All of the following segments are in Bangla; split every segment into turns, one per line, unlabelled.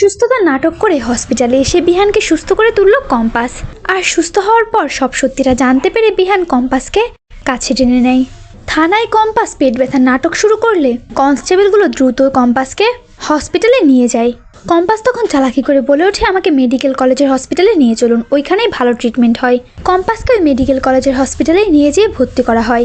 সুস্থতার নাটক করে হসপিটালে এসে বিহানকে সুস্থ করে তুলল কম্পাস। আর সুস্থ হওয়ার পর সব সত্যিটা জানতে পেরে বিহান কম্পাসকে কাছে টেনে নেয়। থানায় কম্পাস পেট ব্যথার নাটক শুরু করলে কনস্টেবলগুলো দ্রুত কম্পাসকে হসপিটালে নিয়ে যায়। কম্পাস তখন চালাকি করে বলে ওঠে, আমাকে মেডিকেল কলেজের হসপিটালে নিয়ে চলুন, ওইখানেই ভালো ট্রিটমেন্ট হয়। কম্পাসকে ওই মেডিকেল কলেজের হসপিটালে নিয়ে যেয়ে ভর্তি করা হয়,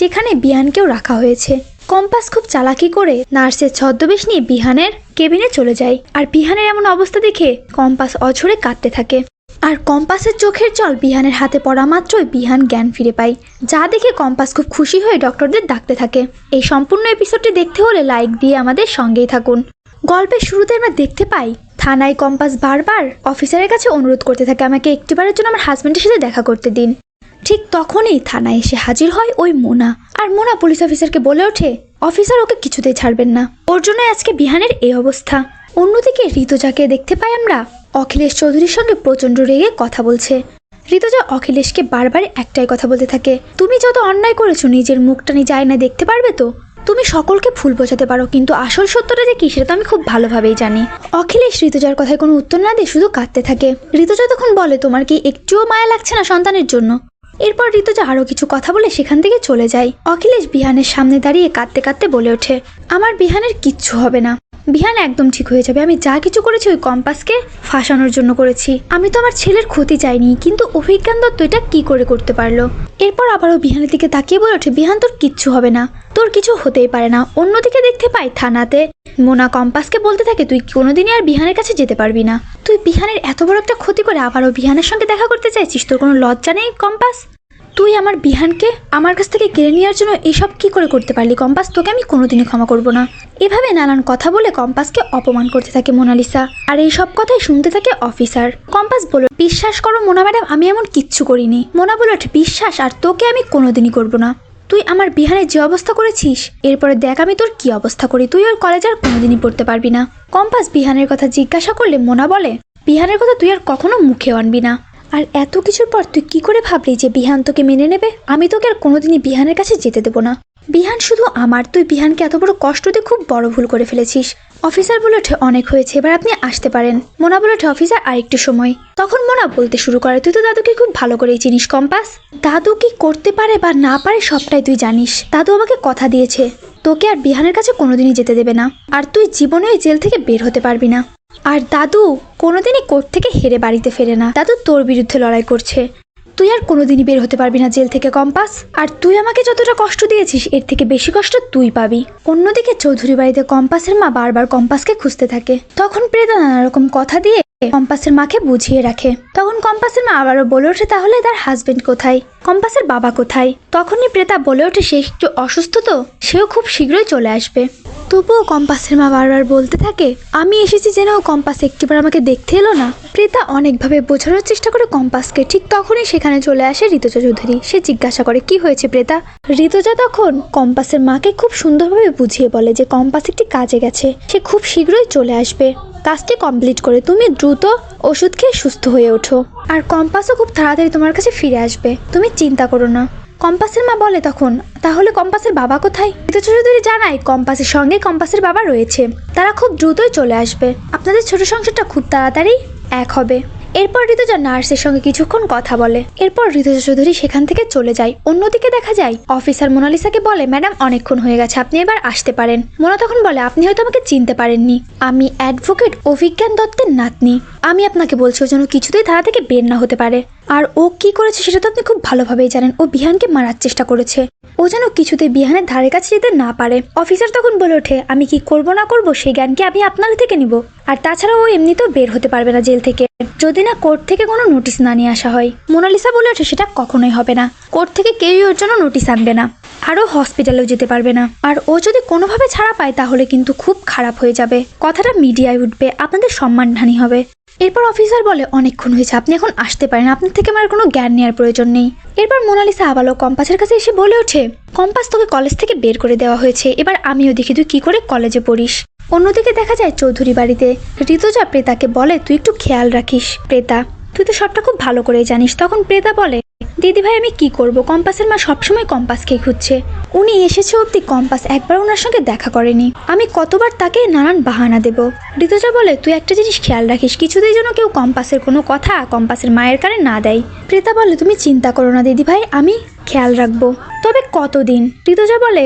যেখানে বিহানকেও রাখা হয়েছে। কম্পাস খুব চালাকি করে নার্সের ছদ্মবেশ নিয়ে বিহানের কেবিনে চলে যায়। আর বিহানের এমন অবস্থা দেখে কম্পাস অঝরে কাঁদতে থাকে। আর কম্পাসের চোখের জল বিহানের হাতে পড়া মাত্রই বিহান জ্ঞান ফিরে পায়। যা দেখে কম্পাস খুব খুশি হয়ে ডক্টরদের ডাকতে থাকে। এই সম্পূর্ণ এপিসোডটি দেখতে হলে লাইক দিয়ে আমাদের সঙ্গেই থাকুন। গল্পের শুরুতে আমরা দেখতে পাই, থানায় কম্পাস বারবার অফিসারের কাছে অনুরোধ করতে থাকে আমাকে একটিবারের জন্য আমার হাজব্যান্ডের সাথে দেখা করতে দিন। ঠিক তখনই থানায় এসে হাজির হয় ওই মোনা। আর মোনা পুলিশ অফিসারকে বলে ওঠে, অফিসার ওকে কিছুতেই ছাড়বেন না। ওর জন্য আজকে বিহানের এই অবস্থা। অন্যদিকে ঋতুজাকে দেখতে পাই আমরা। অখিলেশ চৌধুরীর সঙ্গে প্রচণ্ড রেগে কথা বলছে। ঋতুজা অখিলেশকে বারবার একটাই কথা বলতে থাকে, তুমি যত অন্যায় করেছ, নিজের মুখটা নিজে আয়নায় দেখতে পারবে তো? তুমি সকলকে ফুল বোঝাতে পারো, কিন্তু আসল সত্যটা যে কি, সেটা তো আমি খুব ভালোভাবেই জানি। অখিলেশ ঋতুজার কথায় কোনো উত্তর না দিয়ে শুধু কাঁদতে থাকে। ঋতুজা তখন বলে, তোমার কি একটুও মায়া লাগছে না সন্তানের জন্য? এরপর ঋতুজা আরও কিছু কথা বলে সেখান থেকে চলে যায়। অখিলেশ বিহানের সামনে দাঁড়িয়ে কাঁদতে কাঁদতে বলে ওঠে, আমার বিহানের কিচ্ছু হবে না। বিহান একদম ঠিক হয়ে যাবে। আমি যা কিছু করেছি ওই কম্পাসকে ফাঁসানোর জন্য করেছি। আমি তো আমার ছেলের ক্ষতি চাইনি, কিন্তু অভিজ্ঞান দত্ত এটা কি করে করতে পারল? এরপর আবারও বিহানের দিকে তাকিয়ে বলে ওঠে, বিহান, তোর কিচ্ছু হবে না। তোর কিছু হতেই পারে না। অন্যদিকে দেখতে পাই থানাতে মোনা কম্পাসকে বলতে থাকে, তুই কোনোদিনই আর বিহানের কাছে যেতে পারবি না। তুই বিহানের এত বড় একটা ক্ষতি করে আবারও বিহানের সঙ্গে দেখা করতে চাইছিস? তোর কোনো লজ্জা নেই কম্পাস? তুই আমার বিহানকে আমার কাছ থেকে কেড়ে নেওয়ার জন্য এসব কি করে করতে পারলি কম্পাস? তোকে আমি কোনোদিনই ক্ষমা করব না। এভাবে নানান কথা বলে কম্পাসকে অপমান করতে থাকে মোনালিসা। আর এই সব কথাই শুনতে থাকে অফিসার। কম্পাস বলল, বিশ্বাস করো মোনা ম্যাডাম, আমি এমন কিচ্ছু করিনি। মোনা বলল বিশ্বাস, আর তোকে আমি কোনোদিনই করব না। তুই আমার বিহানের যে অবস্থা করেছিস, এরপরে দেখ আমি তোর কি অবস্থা করি। তুই ওর কলেজ আর কোনোদিনই পড়তে পারবি না। কম্পাস বিহানের কথা জিজ্ঞাসা করলে মোনা বলে, বিহানের কথা তুই আর কখনো মুখে আনবি না। আর এত কিছুর পর তুই কি করে ভাবলি যে বিহান তোকে মেনে নেবে? আমি তোকে আর কোনোদিনই বিহানের কাছে যেতে দেবো না। বিহান, শুধু আমার তুই বিহানকে এত বড় কষ্ট দিয়ে খুব বড় ভুল করে ফেলেছিস। অফিসার বলে ওঠে, অনেক হয়েছে, এবার আপনি আসতে পারেন। মোনা বলে ওঠে, অফিসার, আরেকটু সময়। তখন মোনা বলতে শুরু করে, তুই তো দাদুকে খুব ভালো করেই চিনিস, কম্পাস। দাদু কি করতে পারে বা না পারে সবটাই তুই জানিস। দাদু আমাকে কথা দিয়েছে। তোকে আর বিহানের কাছে কোনোদিনই যেতে দেবে না। আর তুই জীবনে জেল থেকে বের হতে পারবি না। আর দাদু কোনোদিনই কোর্ট থেকে হেরে বাড়িতে ফেরে না। দাদু তোর বিরুদ্ধে লড়াই করছে। তুই আর কোনোদিনই বের হতে পারবি না জেল থেকে, কম্পাস। আর তুই আমাকে যতটা কষ্ট দিয়েছিস, এর থেকে বেশি কষ্ট তুই পাবি। অন্যদিকে চৌধুরী বাড়িতে কম্পাসের মা বারবার কম্পাসকে খুঁজতে থাকে। তখন প্রেতা নানা রকম কথা দিয়ে কম্পাসের মাকে বুঝিয়ে রাখে। তখন কম্পাসের মা আবারও বলে ওঠে, তাহলে তার হাজবেন্ড কোথায়? কম্পাসের বাবা কোথায়? তখনই প্রেতা বলে ওঠে, সে একটু অসুস্থ তো? সেও খুব শীঘ্রই চলে আসবে। তবুও কম্পাসের মা বারবার বলতে থাকে, আমি এসেছি জেনেও কম্পাস একটিবার আমাকে দেখতে এলো না। প্রেতা অনেকভাবে বোঝানোর চেষ্টা করে কম্পাসকে ঠিক তখনই সেখানে চলে আসে ঋতুজা চৌধুরী। সে জিজ্ঞাসা করে, কি হয়েছে প্রেতা ঋতুজা তখন কম্পাসের মাকে খুব সুন্দরভাবে বুঝিয়ে বলে যে কম্পাস একটি কাজে গেছে। সে খুব শীঘ্রই চলে আসবে। কাজটি কমপ্লিট করে তুমি দ্রুত ওষুধ খেয়ে সুস্থ হয়ে ওঠো। আর কম্পাসও খুব তাড়াতাড়ি তোমার কাছে ফিরে আসবে। তুমি চিন্তা করো না। কম্পাসের মা বলে তখন, তাহলে কম্পাসের বাবা কোথায়? ঋতু চৌধুরী জানায়, কম্পাসের সঙ্গে কম্পাসের বাবা রয়েছে। তারা খুব দ্রুতই চলে আসবে। আপনাদের ছোট সংসারটা খুব তাড়াতাড়ি এক হবে। এরপর ঋতুজা নার্সের সঙ্গে কিছুক্ষণ কথা বলে। এরপর ঋতুজা চৌধুরী সেখান থেকে চলে যায়। অন্যদিকে দেখা যায়, অফিসার মোনালিসাকে বলে, ম্যাডাম, অনেকক্ষণ হয়ে গেছে, আপনি এবার আসতে পারেন। মোনা তখন বলে, আপনি হয়তো আমাকে চিনতে পারেননি। আমি অ্যাডভোকেট অভিজ্ঞান দত্তের নাতনি। আমি আপনাকে বলছি, ও যেন কিছুতেই ধারা থেকে বের না হতে পারে। আর ও কি করেছে সেটা তো আপনি খুব ভালোভাবেই জানেন। ও বিহানকে মারার চেষ্টা করেছে। ও যেন কিছুতে বিহানের ধারে কাছে যেতে না পারে। অফিসার তখন বলে ওঠে, আমি কি করব না করব? সেই জ্ঞানকে আমি আপনার থেকে নিব। আর তাছাড়া ও এমনিতেও বের হতে পারবে না জেল থেকে। যদি না কোর্ট থেকে কোনো নোটিশ না নিয়ে আসা হয়। মোনালিসা বলে ওঠে, সেটা কখনোই হবে না। কোর্ট থেকে কেউই ওর জন্য নোটিশ আনবে না। আরও হসপিটালেও যেতে পারবে না। আর ও যদি কোনোভাবে ছাড়া পায়, তাহলে কিন্তু খুব খারাপ হয়ে যাবে। কথাটা মিডিয়ায় উঠবে, আপনাদের সম্মানহানি হবে। এরপর অফিসার বলে, অনেকক্ষণ হয়েছে, আপনি এখন আসতে পারেন। আপনার থেকে আমার কোনো জ্ঞান নেওয়ার প্রয়োজন নেই। এরপর মোনালিসা আবারও কম্পাসের কাছে এসে বলে ওঠে, কম্পাস তোকে কলেজ থেকে বের করে দেওয়া হয়েছে। এবার আমিও দেখি তুই কি করে কলেজে পড়িস। অন্যদিকে দেখা যায় চৌধুরী বাড়িতে, ঋতুজা, প্রেতাকে বলে, তুই একটু খেয়াল রাখিস। প্রেতা? তুই তো সবটা খুব ভালো করেই জানিস। তখন প্রেতা বলে দিদি ভাই আমি কি করব? কম্পাসের মা সবসময় কম্পাসকে খুঁজছে। উনি এসেছে অব্দি কম্পাস একবার ওনার সঙ্গে দেখা করেনি। আমি কতবার তাকে নানান বাহানা দেব। ঋতুজা বলে, তুই একটা জিনিস খেয়াল রাখিস, কিছুতেই যেন কেউ কম্পাসের কোনো কথা কম্পাসের মায়ের কানে না দেয়। প্রেতা বলে, তুমি চিন্তা করো না দিদি ভাই আমি খেয়াল রাখব। তবে কতদিন? ঋতুজা বলে,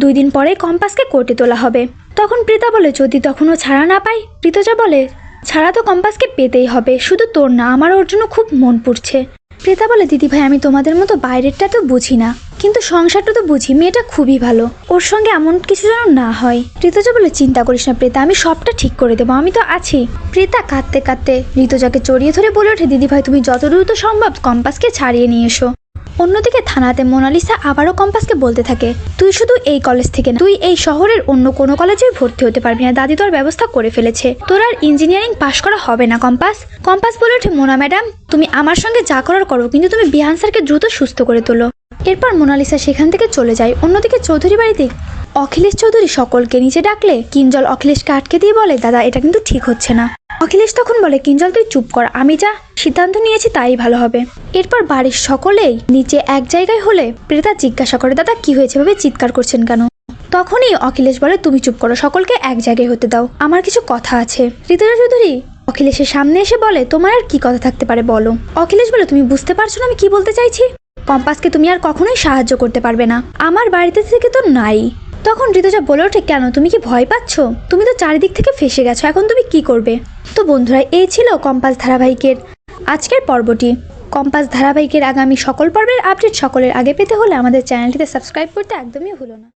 দুই দিন পরে কম্পাসকে কোর্টে তোলা হবে। তখন প্রীতা বলে, যদি তখনও ছাড়া না পাই? ঋতুজা বলে, ছাড়া তো কম্পাসকে পেতেই হবে, শুধু তোর না আমার ওর জন্য খুব মন পড়ছে। প্রেতা বলে, দিদি ভাই, আমি তোমাদের মতো বাইরেরটা তো বুঝি না। কিন্তু সংসারটা তো বুঝি, মেয়েটা খুবই ভালো। ওর সঙ্গে এমন কিছু যেন না হয়। ঋতুজা বলে, চিন্তা করিস না প্রেতা, আমি সবটা ঠিক করে দেবো, আমি তো আছি। প্রেতা কাঁদতে কাঁদতে ঋতুজাকে চড়িয়ে ধরে বলে ওঠে, দিদি ভাই, তুমি যত দ্রুত সম্ভব কম্পাসকে ছাড়িয়ে নিয়ে এসো। অন্যদিকে থানাতে মোনালিসা আবারও কম্পাসকে বলতে থাকে, তুই শুধু এই কলেজ থেকে না, তুই এই শহরের অন্য কোনো কলেজে ভর্তি হতে পারবি না। দাদি তোর ব্যবস্থা করে ফেলেছে। তোর আর ইঞ্জিনিয়ারিং পাশ করা হবে না, কম্পাস। কম্পাস বলে ওঠে, মোনা ম্যাডাম, তুমি আমার সঙ্গে যা করার করো, কিন্তু তুমি বিহান স্যারকে দ্রুত সুস্থ করে তোলো। এরপর মোনালিসা সেখান থেকে চলে যায়। অন্যদিকে চৌধুরী বাড়িতে অখিলেশ চৌধুরী সকলকে নিচে ডাকলে কিঞ্জল অখিলেশকে আটকে দিয়ে বলে, দাদা, এটা কিন্তু ঠিক হচ্ছে না। অখিলেশ তখন বলে, কিঞ্জল, তুই চুপ কর, আমি যা সিদ্ধান্ত নিয়েছি তাই ভালো হবে। এরপর বাড়ির সকলেই নিচে এক জায়গায় হলে প্রেতা জিজ্ঞাসা করে, দাদা, কি হয়েছে? ভাবে চিৎকার করছেন কেন? তখনই অখিলেশ বলে, তুমি চুপ করো, সকলকে এক জায়গায় হতে দাও। আমার কিছু কথা আছে। ঋতুরা চৌধুরী অখিলেশের সামনে এসে বলে, তোমার আর কি কথা থাকতে পারে বলো? অখিলেশ বলে, তুমি বুঝতে পারছ না আমি কি বলতে চাইছি? কম্পাসকে তুমি আর কখনোই সাহায্য করতে পারবে না। আমার বাড়িতে থেকে তো নাই। তখন ঋতুজা বলে ওঠে, কেন? তুমি কি ভয় পাচ্ছ? তুমি তো চারিদিক থেকে ফেসে গেছো, এখন তুমি কি করবে? তো বন্ধুরা, এই ছিল কম্পাস ধারাবাহিকের আজকের পর্বটি। কম্পাস ধারাবাহিকের আগামী সকল পর্বের আপডেট সকলের আগে পেতে হলে আমাদের চ্যানেলটিতে সাবস্ক্রাইব করতে একদমই ভুলো না।